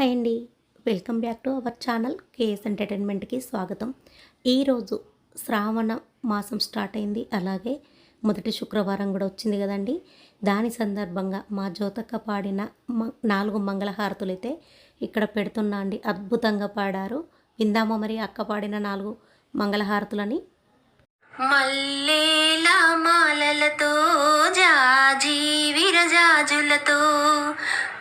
Hi అండి. Welcome back to our channel KS ఎంటర్టైన్మెంట్కి స్వాగతం. ఈరోజు శ్రావణ మాసం స్టార్ట్ అయింది. అలాగే మొదటి శుక్రవారం కూడా వచ్చింది కదండి. దాని సందర్భంగా మా జ్యోతక్క పాడిన నాలుగు మంగళహారతులు అయితే ఇక్కడ పెడుతున్నా అండి. అద్భుతంగా పాడారు. విందామా మరి అక్క పాడిన నాలుగు మంగళహారతులని? మల్లేల మాలలతో జాజి విరజాజులతో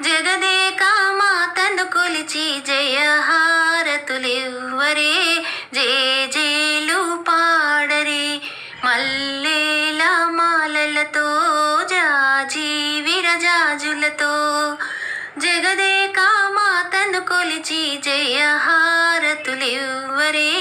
జగదేకా మాతను కొలిచి జయహారతులివ్వరే? జే జేలు పాడరే మల్లేల మాలలతో జాజి విరజాజులతో. జగదేకా మాతను కొలిచి జయహారతులివ్వరే?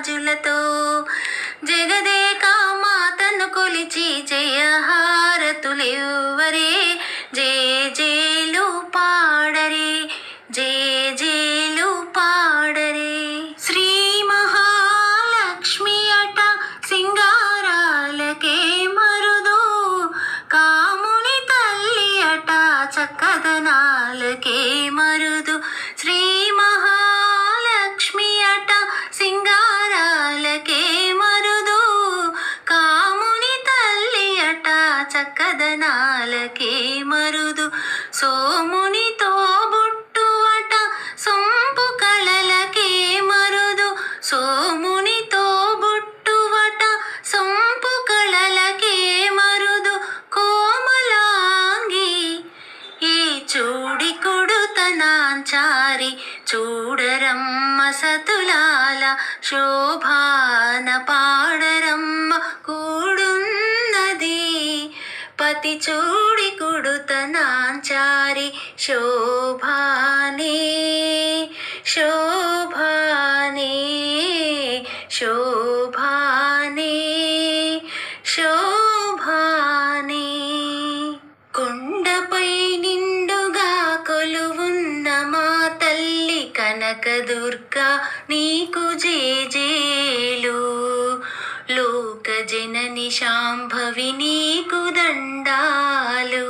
రాజులతో జగదేక మాతను కొలిచి జయహారతులెవ్వరే? జే జేలు పాడరే జే జేలు పాడరే. శ్రీ మహాలక్ష్మి అట సింగారాలకే మరుదు కాముని తల్లి అట చక్కదనాలకే మరుదు. శ్రీ మహా సింగారాలకే మరుదు. కాముని తల్లి అట చక్కదనాలకే మరుదు. సోమునితో బుట్టు అట సొంపు కళలకే మరుదు. సోమునితో బుట్టు అట సొంపు కళలకే మరుదు. కోమలాంగి ఈ చూడి కొడుతనాంచారి చూడరం సతులాల శోభాన పాడరమ్మ కూడున్నది. పతి చూడి కుడుతనాంచారి శోభానే శోభానే శోభ శాంభవి నీకు దండాలు.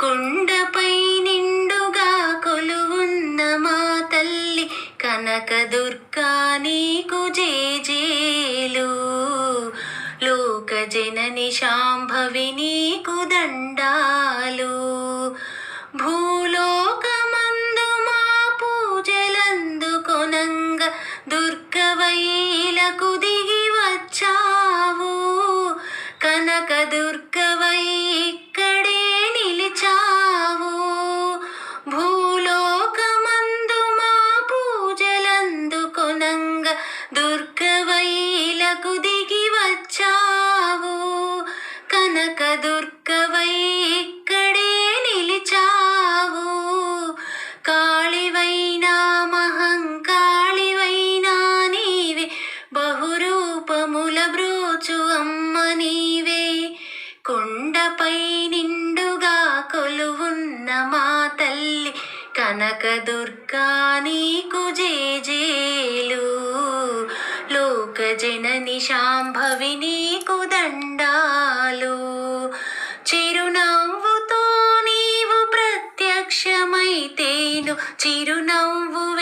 కొండపై నిండుగా కొలువున్న మా తల్లి కనకదుర్గా నీకు జేజేలు. లోకజనని శాంభవి నీకు దండాలు. కనకదుర్గా నీకు జేజేలు. లోక జనని శాంభవి నీకు దండాలు. చిరునవ్వుతో నీవు ప్రత్యక్షమైతేను. చిరునవ్వు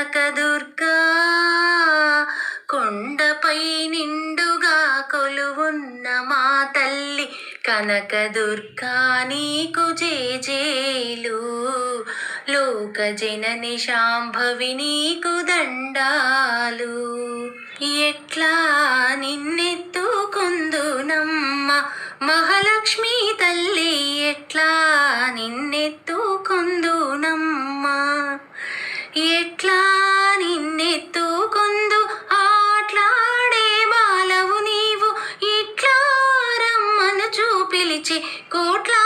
కనక దుర్గా కొండపై నిండుగా కొలువున్న మా కనకదుర్గా నీకు జేజేలు. లోక జనని శాంభవి నీకు దండాలు. ఎట్లా నిన్నెత్తుకుందునమ్మ మహాలక్ష్మి తల్లి ఎట్లా నిన్నెత్తుకుందునమ్మ? ఎట్లా నిన్నెత్తుకుందు ఆట్లాడే బాలవు నీవు? ఇట్లా రమ్మను చూపిలిచి కోట్లా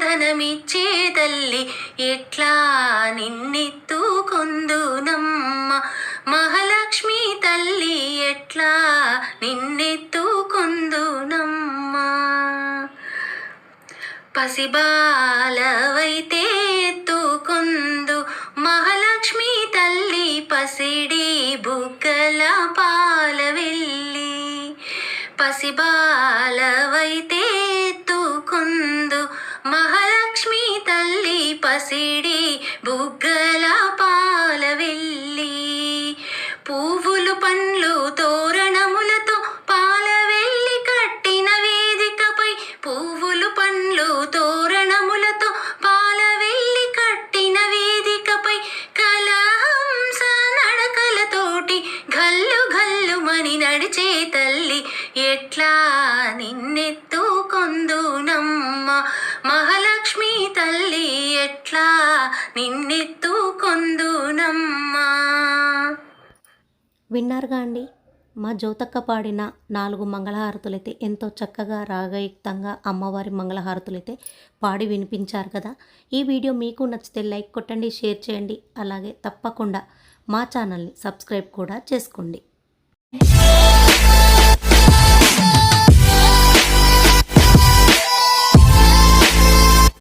ధనమిచ్చే తల్లి. ఎట్లా నిన్నెత్తుకుందునమ్మ మహాలక్ష్మి తల్లి. ఎట్లా నిన్నెత్తుకుందునమ్మా పసిబాలవైతే గల పాల వెళ్ళి పసిబాలవైతే ఎత్తుకుందు మహాలక్ష్మి తల్లి పసిడి బుగ్గల పిలిచే తల్లి ఎట్లా నిన్నెత్తుకొందునమ్మ? మహాలక్ష్మి తల్లి ఎట్లా నిన్నెత్తుకొందునమ్మా? విన్నారుగా అండి? మా జ్యోతక్క పాడిన నాలుగు మంగళహారతులైతే ఎంతో చక్కగా రాగయుక్తంగా అమ్మవారి మంగళహారతులైతే పాడి వినిపించారు కదా. ఈ వీడియో మీకు నచ్చితే లైక్ కొట్టండి షేర్ చేయండి. అలాగే తప్పకుండా మా ఛానల్ని సబ్స్క్రైబ్ కూడా చేసుకోండి. Música